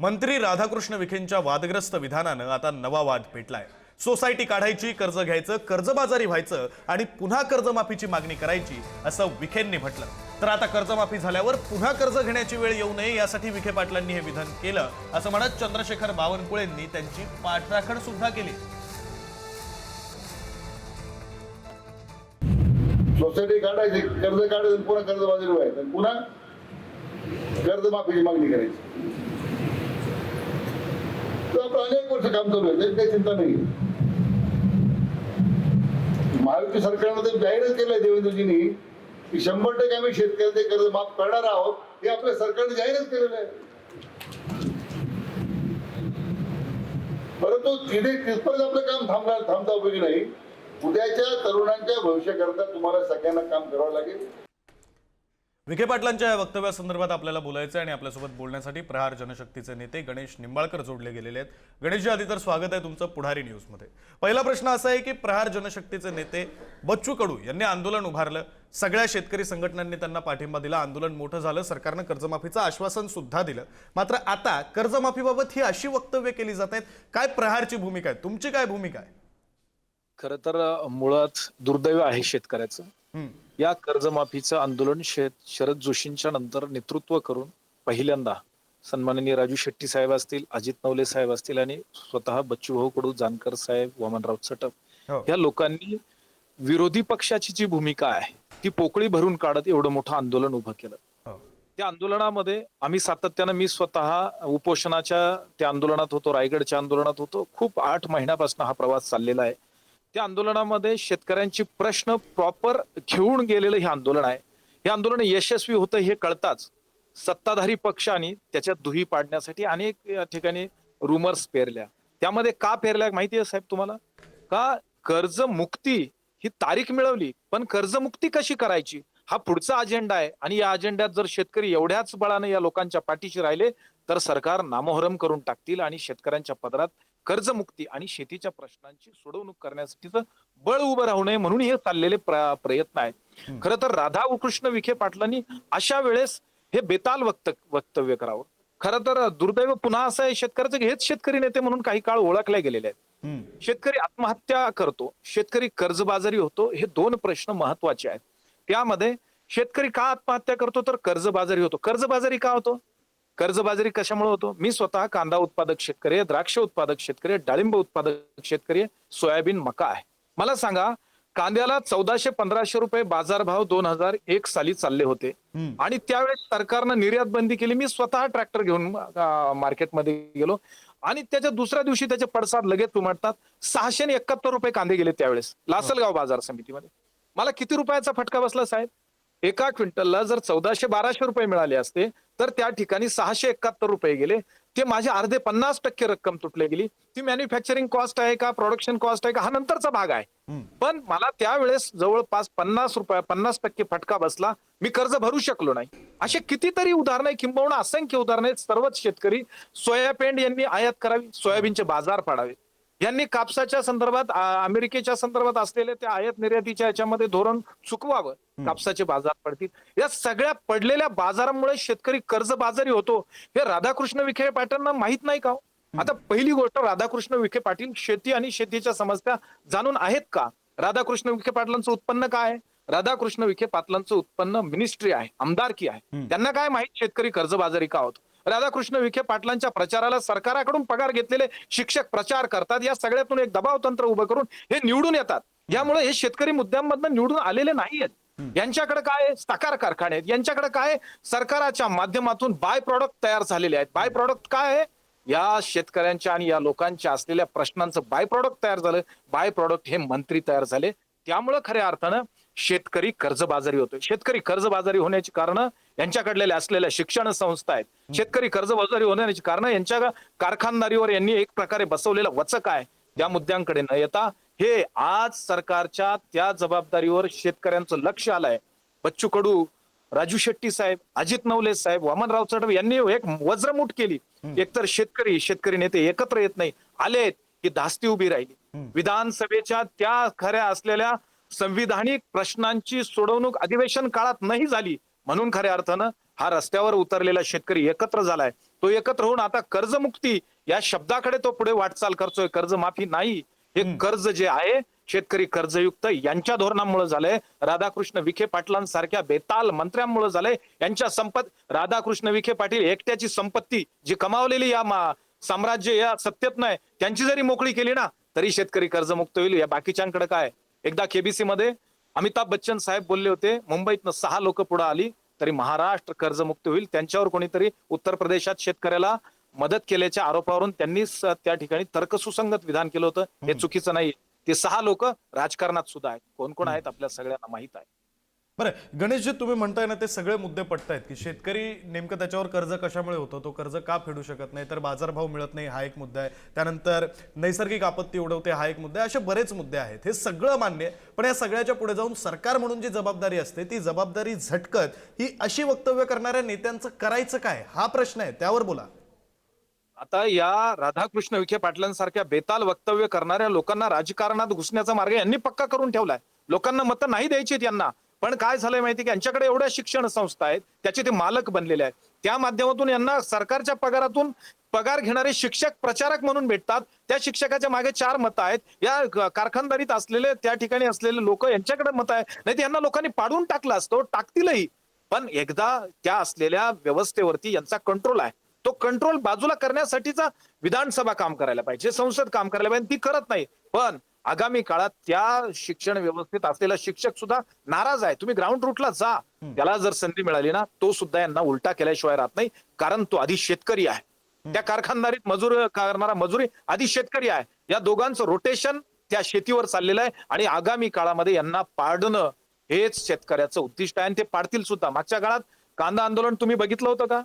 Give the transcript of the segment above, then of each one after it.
मंत्री राधाकृष्ण विखेंच्या वादग्रस्त विधानानं आता नवा वाद पेटलाय. सोसायटी काढायची कर्ज घ्यायचं कर्जबाजारी व्हायचं आणि पुन्हा कर्जमाफीची मागणी करायची असं विखेंनी म्हटलं. तर आता कर्जमाफी झाल्यावर पुन्हा कर्ज घेण्याची वेळ येऊ नये यासाठी विखे पाटलांनी हे विधान केलं असं म्हणत चंद्रशेखर बावनकुळेंनी त्यांची पाठराखण सुद्धा केली. सोसायटी काढायची कर्ज काढायचं पुन्हा कर्जबाजारी व्हायचं. पुन्हा कर्जमाफीची मागणी करायची. वर्ष काम चालू आहे त्याची काही चिंता नाही. महायुती सरकारनं तर जाहीरच केलंय देवेंद्रजींनी की शंभर टक्के आम्ही शेतकऱ्याचे कर्ज माफ करणार आहोत हे आपल्या सरकारने जाहीरच केलेलं आहे. परंतु तिथे तिथपर्यंत आपलं काम थांबणार थांबता उपयोगी नाही. उद्याच्या तरुणांच्या भविष्याकरता तुम्हाला सगळ्यांना काम करावं लागेल. विखे पाटलांच्या या वक्तव्यासंदर्भात आपल्याला बोलायचं आहे आणि आपल्यासोबत बोलण्यासाठी प्रहार जनशक्तीचे नेते गणेश निंबाळकर जोडले गेलेले आहेत. गणेशजी आधी तर स्वागत आहे तुमचं पुढारी न्यूजमध्ये. पहिला प्रश्न असा आहे की प्रहार जनशक्तीचे नेते बच्चू कडू यांनी आंदोलन उभारलं. सगळ्या शेतकरी संघटनांनी त्यांना पाठिंबा दिला. आंदोलन मोठं झालं. सरकारनं कर्जमाफीचं आश्वासन सुद्धा दिलं. मात्र आता कर्जमाफीबाबत ही अशी वक्तव्य केली जात आहेत. काय प्रहारची भूमिका आहे? तुमची काय भूमिका आहे? खर तर मुळात दुर्दैव आहे शेतकऱ्याचं. या कर्जमाफीचं आंदोलन शरद जोशींच्या नंतर नेतृत्व करून पहिल्यांदा सन्माननीय राजू शेट्टी साहेब असतील अजित नवले साहेब असतील आणि स्वतः बच्चूभाऊ कडू जानकर साहेब वामनराव चटप हो. या लोकांनी विरोधी पक्षाची जी भूमिका आहे ती पोकळी भरून काढत एवढं मोठं आंदोलन उभं केलं हो. त्या आंदोलनामध्ये आम्ही सातत्यानं मी स्वतः उपोषणाच्या त्या आंदोलनात होतो रायगडच्या आंदोलनात होतो खूप आठ महिन्यापासून हा प्रवास चाललेला आहे त्या आंदोलनामध्ये शेतकऱ्यांची प्रश्न प्रॉपर घेऊन गेलेलं हे आंदोलन आहे. हे आंदोलन यशस्वी होतं हे कळताच सत्ताधारी पक्षाने त्याच्यात दुही पाडण्यासाठी अनेक ठिकाणी रुमर्स पेरल्या. त्यामध्ये का पेरल्या माहिती आहे साहेब तुम्हाला? का कर्जमुक्ती ही तारीख मिळवली पण कर्जमुक्ती कशी करायची? हा पुढचा अजेंडा आहे आणि या अजेंड्यात जर शेतकरी एवढ्याच बळाने या लोकांच्या पाठीशी राहिले तर सरकार नामोहरम करून टाकतील आणि शेतकऱ्यांच्या पदरात कर्जमुक्ती आणि शेतीच्या प्रश्नांची सोडवणूक करण्यासाठीचं बळ उभं राहू नये म्हणून हे चाललेले प्र- प्रयत्न आहेत. खरं तर राधाकृष्ण विखे पाटलांनी अशा वेळेस हे बेताल वक्त वक्तव्य करावं. खरं तर दुर्दैव पुन्हा असं आहे शेतकऱ्याचं हेच शेतकरी नेते म्हणून काही काळ ओळखले गेलेले आहेत. शेतकरी आत्महत्या करतो शेतकरी कर्जबाजारी होतो हे दोन प्रश्न महत्त्वाचे आहेत. त्यामध्ये शेतकरी का आत्महत्या करतो तर कर्जबाजारी होतो. कर्जबाजारी का होतो? कर्जबाजारी कशामुळे होतो? मी स्वतः कांदा उत्पादक शेतकरी आहे द्राक्ष उत्पादक शेतकरी डाळिंब उत्पादक शेतकरी सोयाबीन मका आहे. मला सांगा कांद्याला चौदाशे पंधराशे रुपये बाजारभाव दोन हजार एक साली चालले होते. आणि त्यावेळेस सरकारनं निर्यात बंदी केली. मी स्वतः ट्रॅक्टर घेऊन मार्केटमध्ये गेलो. आणि त्याच्या दुसऱ्या दिवशी त्याचे पडसाद लगेच उमटतात. सहाशे एकाहत्तर रुपये कांदे गेले त्यावेळेस. लासलगाव बाजार समितीमध्ये. मला किती रुपयाचा फटका बसला साहेब? एका क्विंटलला जर चौदाशे बाराशे रुपये मिळाले असते तर त्या ठिकाणी सहाशे एकाहत्तर रुपये गेले. ते माझे अर्धे पन्नास टक्के रक्कम तुटले गेली. ती मॅन्युफॅक्चरिंग कॉस्ट आहे का प्रोडक्शन कॉस्ट आहे का हा नंतरचा भाग आहे. पण मला त्यावेळेस जवळपास पन्नास रुपये पन्नास टक्के फटका बसला. मी कर्ज भरू शकलो नाही. असे कितीतरी उदाहरणं आहे किंबहुना असंख्य उदाहरणं आहेत. सर्वच शेतकरी सोयाबीन यांनी आयात करावी सोयाबीनचे बाजार पाडावे. यांनी कापसाच्या संदर्भात अमेरिकेच्या संदर्भात असलेले त्या आयात निर्यातीच्या याच्यामध्ये धोरण चुकवावं. कापसाचे बाजार पडतील. या सगळ्या पडलेल्या बाजारामुळे शेतकरी कर्जबाजारी होतो. हे राधाकृष्ण विखे पाटलांना माहीत नाही का हो? आता पहिली गोष्ट राधाकृष्ण विखे पाटील शेती आणि शेतीच्या समस्या जाणून आहेत का? राधाकृष्ण विखे पाटलांचं उत्पन्न काय? आहे राधाकृष्ण विखे पाटलांचं उत्पन्न मिनिस्ट्री आहे आमदारकी आहे. त्यांना काय माहीत? शेतकरी कर्जबाजारी का होतो? राधाकृष्ण विखे पाटलांच्या प्रचाराला सरकाराकडून पगार घेतलेले शिक्षक प्रचार करतात. या सगळ्यातून एक दबाव तंत्र उभं करून हे निवडून येतात. यामुळे हे शेतकरी मुद्द्यांमधनं निवडून आलेले नाहीयेत. यांच्याकडे काय? साकार कारखाने आहेत. यांच्याकडे काय? सरकाराच्या माध्यमातून बाय प्रॉडक्ट तयार झालेले आहेत. बाय प्रॉडक्ट काय आहे? या शेतकऱ्यांच्या आणि या लोकांच्या असलेल्या प्रश्नांचं बाय प्रॉडक्ट तयार झालं. बाय प्रॉडक्ट हे मंत्री तयार झाले. त्यामुळं खऱ्या अर्थानं शेतकरी कर्जबाजारी होतोय. शेतकरी कर्जबाजारी होण्याची कारण यांच्याकडलेल्या असलेल्या शिक्षण संस्था आहेत. शेतकरी कर्जबाजारी होण्याची कारण यांच्या कारखानदारीवर यांनी एक प्रकारे बसवलेलं वचक आहे. त्या मुद्द्यांकडे न येता हे आज सरकारच्या त्या जबाबदारीवर शेतकऱ्यांचं लक्ष आलंय. बच्चू कडू राजू शेट्टी साहेब अजित नवले साहेब वामनराव चढव यांनी एक वज्रमूठ केली. एकतर शेतकरी शेतकरी नेते एकत्र येत नाही. आलेत की धास्ती उभी राहिली. विधानसभेच्या त्या खऱ्या असलेल्या संविधानिक प्रश्नांची सोडवणूक अधिवेशन काळात नाही झाली. म्हणून खऱ्या अर्थानं हा रस्त्यावर उतरलेला शेतकरी एकत्र झालाय. तो एकत्र होऊन आता कर्जमुक्ती या शब्दाकडे तो पुढे वाटचाल करतोय. कर्जमाफी नाही. हे कर्ज जे आहे शेतकरी कर्जयुक्त यांच्या धोरणामुळे झालंय. राधाकृष्ण विखे पाटलांसारख्या बेताल मंत्र्यांमुळे झालंय. यांच्या संपत राधाकृष्ण विखे पाटील एकट्याची संपत्ती जी कमावलेली या साम्राज्य या सत्तेत नाही त्यांची जरी मोकळी केली ना तरी शेतकरी कर्जमुक्त होईल. या बाकीच्यांकडे काय? एकदा केबीसी मध्ये अमिताभ बच्चन साहेब बोलले होते मुंबईतनं सहा लोक पुढे आली. तरी महाराष्ट्र कर्जमुक्त होईल. त्यांच्यावर कोणीतरी उत्तर प्रदेशात शेतकऱ्याला मदत केल्याच्या आरोपावरून त्यांनी त्या ठिकाणी तर्कसुसंगत विधान केलं होतं. हे चुकीचं नाही ते सहा लोक राजकारणात सुद्धा आहेत. कोण कोण आहेत आपल्या सगळ्यांना माहीत आहे. बरं गणेश जे तुम्ही म्हणताय ना ते सगळे मुद्दे पटतायत की शेतकरी नेमकं त्याच्यावर कर्ज कशामुळे होतो? तो कर्ज का फेडू शकत नाही? तर बाजारभाव मिळत नाही हा एक मुद्दा आहे. त्यानंतर नैसर्गिक आपत्ती उडवते हा एक मुद्दा आहे. असे बरेच मुद्दे आहेत. हे सगळं मान्य आहे. पण या सगळ्याच्या पुढे जाऊन सरकार म्हणून जी जबाबदारी असते ती जबाबदारी झटकत ही अशी वक्तव्य करणाऱ्या नेत्यांचं करायचं काय? हा प्रश्न आहे. त्यावर बोला. आता या राधाकृष्ण विखे पाटलांसारख्या बेताल वक्तव्य करणाऱ्या लोकांना राजकारणात घुसण्याचा मार्ग यांनी पक्का करून ठेवलाय. लोकांना मतं नाही द्यायची यांना. पण काय झालंय माहिती की? यांच्याकडे एवढ्या शिक्षण संस्था आहेत त्याचे ते मालक बनलेले आहेत. त्या माध्यमातून यांना सरकारच्या पगारातून पगार घेणारे शिक्षक प्रचारक म्हणून भेटतात. त्या शिक्षकाच्या मागे चार मतं आहेत. या कारखानदारीत असलेले त्या ठिकाणी असलेले लोक यांच्याकडे मत आहे नाही तर यांना लोकांनी पाडून टाकला असतो टाकतीलही. पण एकदा त्या असलेल्या व्यवस्थेवरती यांचा कंट्रोल आहे. तो कंट्रोल बाजूला करण्यासाठीचा विधानसभा काम करायला पाहिजे संसद काम करायला पाहिजे ती करत नाही. पण आगामी काळात त्या शिक्षण व्यवस्थेत असलेला शिक्षक सुद्धा नाराज आहे. तुम्ही ग्राउंड रूटला जा. त्याला जर संधी मिळाली ना तो सुद्धा यांना उलटा केल्याशिवाय राहत नाही. कारण तो आधी शेतकरी आहे. त्या कारखानदारीत मजूर करणारा मजुरी आधी शेतकरी आहे. या दोघांचं रोटेशन त्या शेतीवर चाललेलं आहे आणि आगामी काळामध्ये यांना पाडणं हेच शेतकऱ्याचं उद्दिष्ट आहे आणि ते पाडतील सुद्धा. मागच्या काळात कांदा आंदोलन तुम्ही बघितलं होतं का?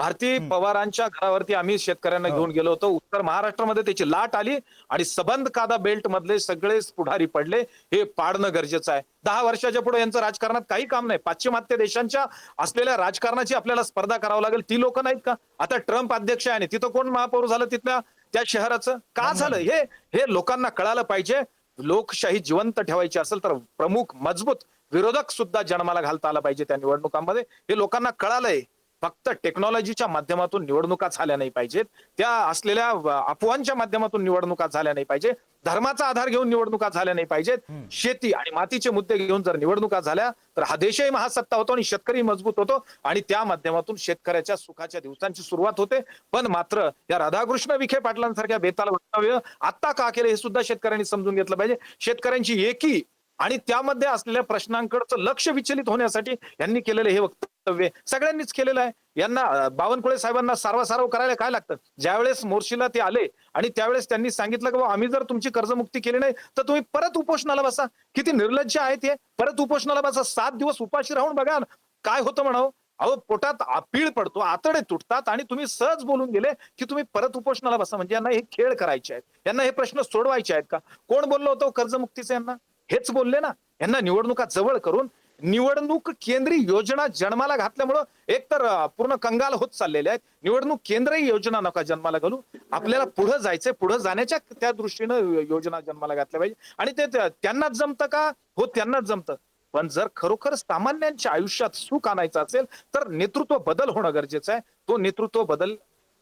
भारती पवारांच्या घरावरती आम्ही शेतकऱ्यांना घेऊन गेलो होतो. उत्तर महाराष्ट्रामध्ये त्याची लाट आली आणि सबंध कादा बेल्ट मधले सगळे पुढारी पडले. हे पाडणं गरजेचं आहे. दहा वर्षाच्या पुढे यांचं राजकारणात काही काम नाही. पाश्चिमात्य देशांच्या असलेल्या राजकारणाची आपल्याला स्पर्धा करावं लागेल. ती लोक नाहीत का? आता ट्रम्प अध्यक्ष आहे आणि तिथं कोण महापौर झालं तिथल्या त्या शहराचं? का झालं? हे हे लोकांना कळालं पाहिजे. लोकशाही जिवंत ठेवायची असेल तर प्रमुख मजबूत विरोधक सुद्धा जन्माला घालता आला पाहिजे त्या निवडणुकांमध्ये. हे लोकांना कळालंय. फक्त टेक्नॉलॉजीच्या माध्यमातून निवडणुका झाल्या नाही पाहिजेत. त्या असलेल्या अफवांच्या माध्यमातून निवडणुका झाल्या नाही पाहिजे धर्माचा आधार घेऊन निवडणुका झाल्या नाही पाहिजेत. शेती आणि मातीचे मुद्दे घेऊन जर निवडणुका झाल्या तर हा देशही महासत्ता होतो आणि शेतकरी मजबूत होतो. आणि त्या माध्यमातून शेतकऱ्याच्या सुखाच्या दिवसांची सुरुवात होते. पण मात्र या राधाकृष्ण विखे पाटलांसारख्या बेताल वक्तव्य आता का केलं हे सुद्धा शेतकऱ्यांनी समजून घेतलं पाहिजे. शेतकऱ्यांची एकी आणि त्यामध्ये असलेल्या प्रश्नांकडचं लक्ष विचलित होण्यासाठी यांनी केलेलं हे वक्तव्य सगळ्यांनीच केलेलं आहे. यांना बावनकुळे साहेबांना सारवासारव करायला काय लागतं? ज्यावेळेस मोर्शीला ते आले आणि त्यावेळेस त्यांनी सांगितलं की आम्ही जर तुमची कर्जमुक्ती केली नाही तर तुम्ही परत उपोषणाला बसा. किती निर्लज्ज आहे ते परत उपोषणाला बसा. सात दिवस उपाशी राहून बघा. काय होतं म्हणावं? अहो पोटात पीळ पडतो आतडे तुटतात आणि तुम्ही सहज बोलून गेले की तुम्ही परत उपोषणाला बसा. म्हणजे यांना हे खेळ करायचे आहेत. यांना हे प्रश्न सोडवायचे आहेत का? कोण बोललो होतो कर्जमुक्तीचं यांना? हेच बोलले ना. यांना निवडणुका जवळ करून निवडणूक केंद्रीय योजना जन्माला घातल्यामुळं एक तर पूर्ण कंगाल होत चाललेले आहेत. निवडणूक केंद्रीय योजना नका जन्माला घालू. आपल्याला पुढे जायचंय. पुढे जाण्याच्या त्या दृष्टीनं योजना जन्माला घातल्या पाहिजे. आणि ते त्यांनाच जमतं का? हो त्यांनाच जमतं. पण जर खरोखर सामान्यांच्या आयुष्यात सुख आणायचं असेल तर नेतृत्व बदल होणं गरजेचं आहे. तो नेतृत्व बदल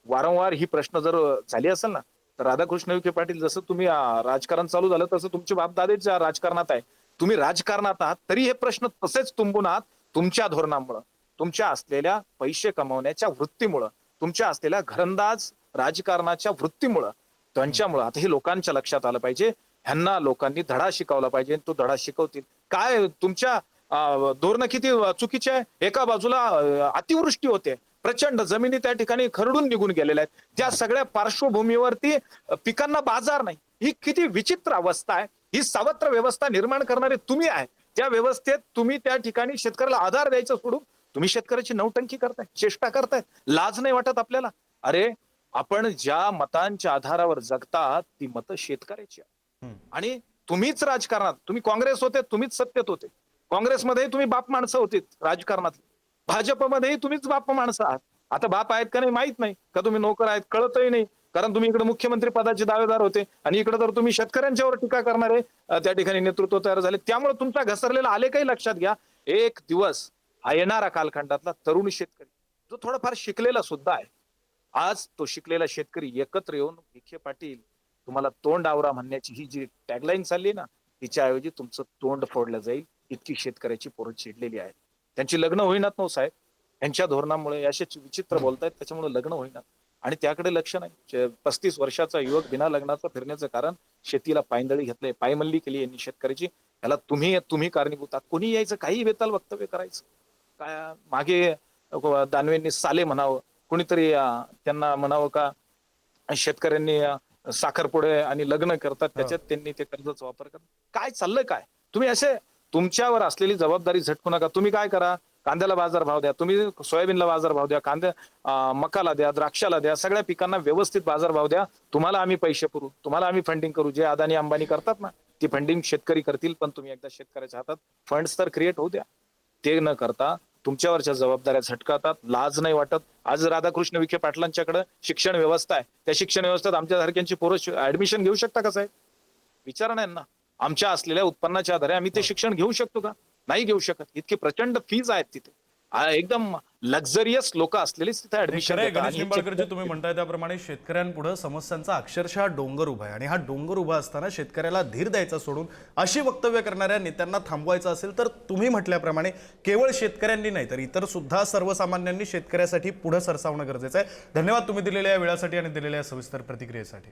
वारंवार ही प्रश्न जर झाली असेल ना तर राधाकृष्ण विखे पाटील जसं तुम्ही राजकारण चालू झालं तसं तुमचे बापदादेच्या राजकारणात आहे. तुम्ही राजकारणात आहात तरी हे प्रश्न तसेच तुंबून आहात तुमच्या धोरणामुळं. तुमच्या असलेल्या पैसे कमवण्याच्या वृत्तीमुळं तुमच्या असलेल्या घरंदाज राजकारणाच्या वृत्तीमुळं त्यांच्यामुळं आता हे लोकांच्या लक्षात आलं पाहिजे. ह्यांना लोकांनी धडा शिकवला पाहिजे तो धडा शिकवतील. काय तुमच्या धोरण किती चुकीचे आहे? एका बाजूला अतिवृष्टी होते. प्रचंड जमिनी त्या ठिकाणी खरडून निघून गेलेल्या आहेत. त्या सगळ्या पार्श्वभूमीवरती पिकांना बाजार नाही. ही किती विचित्र अवस्था आहे. ही सावत्र व्यवस्था निर्माण करणारे तुम्ही आहे. त्या व्यवस्थेत तुम्ही त्या ठिकाणी शेतकऱ्याला आधार द्यायचं सोडून तुम्ही शेतकऱ्याची नौटंकी करताय चेष्टा करताय. लाज नाही वाटत आपल्याला? अरे आपण ज्या मतांच्या आधारावर जगतात ती मतं शेतकऱ्याची. आणि तुम्हीच राजकारणात तुम्ही काँग्रेस होते तुम्हीच सत्तेत होते. काँग्रेसमध्ये तुम्ही बाप माणसं होती राजकारणात भाजपमध्येही तुम्हीच बाप माणसं आहात. आता बाप आहेत का नाही माहीत नाही. का तुम्ही नोकर आहेत कळतही नाही. कारण तुम्ही इकडे मुख्यमंत्री पदाचे दावेदार होते. आणि इकडे तर तुम्ही शेतकऱ्यांच्यावर टीका करणारे त्या ठिकाणी नेतृत्व तयार झाले. त्यामुळे तुमचा घसरलेला आले काही लक्षात घ्या. एक दिवस हा येणारा कालखंडातला तरुण शेतकरी जो थोडाफार शिकलेला सुद्धा आहे. आज तो शिकलेला शेतकरी एकत्र येऊन विखे पाटील तुम्हाला तोंड आवरा म्हणण्याची ही जी टॅगलाईन चालली ना तिच्याऐवजी तुमचं तोंड फोडलं जाईल. इतकी शेतकऱ्याची पोरं चिडलेली आहे त्यांची लग्न होईनात नव साहेब. यांच्या धोरणामुळे असे विचित्र बोलतायत त्याच्यामुळे लग्न होईनात. आणि त्याकडे लक्ष नाही. पस्तीस वर्षाचा युवक बिना लग्नाचं फिरण्याचं कारण शेतीला पायंदळी घेतलंय पायमल्ली केली यांनी शेतकऱ्याची. याला तुम्ही तुम्ही कारणीभूत आहात. कोणी यायचं? काही बेताल वक्तव्य करायचं. काय मागे दानवेंनी साले म्हणावं. कोणीतरी त्यांना म्हणावं का? शेतकऱ्यांनी साखरपुडे आणि लग्न करतात त्याच्यात त्यांनी ते कर्जाचा वापर करतात. काय चाललंय काय? तुम्ही असे तुमच्यावर असलेली जबाबदारी झटकू नका. तुम्ही काय करा? कांद्याला बाजार भाव द्या. तुम्ही सोयाबीनला बाजार भाव द्या. कांद्या मकाला द्या द्राक्षाला द्या सगळ्या पिकांना व्यवस्थित बाजार भाव द्या. तुम्हाला आम्ही पैसे पुरू तुम्हाला आम्ही फंडिंग करू. जे अदानी अंबानी करतात ना ती फंडिंग शेतकरी करतील पण तुम्ही एकदा शेतकऱ्याच्या हातात फंड्स तर क्रिएट होऊ द्या. ते न करता तुमच्यावरच्या जबाबदाऱ्या झटकातात लाज नाही वाटत. आज राधाकृष्ण विखे पाटलांच्याकडे शिक्षण व्यवस्था आहे. त्या शिक्षण व्यवस्थेत आमच्या सारख्यांची पोरं ऍडमिशन घेऊ शकता का साहेब? विचारा नाही ना. आमच्या असलेल्या उत्पन्नाच्या आधारे आम्ही ते शिक्षण घेऊ शकतो का? नाही घेऊ शकत. इतकी प्रचंड फीज आहेत तिथे. एकदम लक्झरियस लोक असलेलीच तिथे ऍडमिशन खरं आहे, गणेश निंबाळकर जे तुम्ही म्हणताय त्याप्रमाणे शेतकऱ्यांपुढे समस्यांचा अक्षरशः डोंगर उभा आहे. आणि हा डोंगर उभा असताना शेतकऱ्याला धीर द्यायचा सोडून अशी वक्तव्य करणाऱ्या नेत्यांना थांबवायचं असेल तर तुम्ही म्हटल्याप्रमाणे केवळ शेतकऱ्यांनी नाही तर इतर सुद्धा सर्वसामान्यांनी शेतकऱ्यासाठी पुढे सरसावणं गरजेचं आहे. धन्यवाद तुम्ही दिलेल्या या वेळासाठी आणि दिलेल्या सविस्तर प्रतिक्रियेसाठी.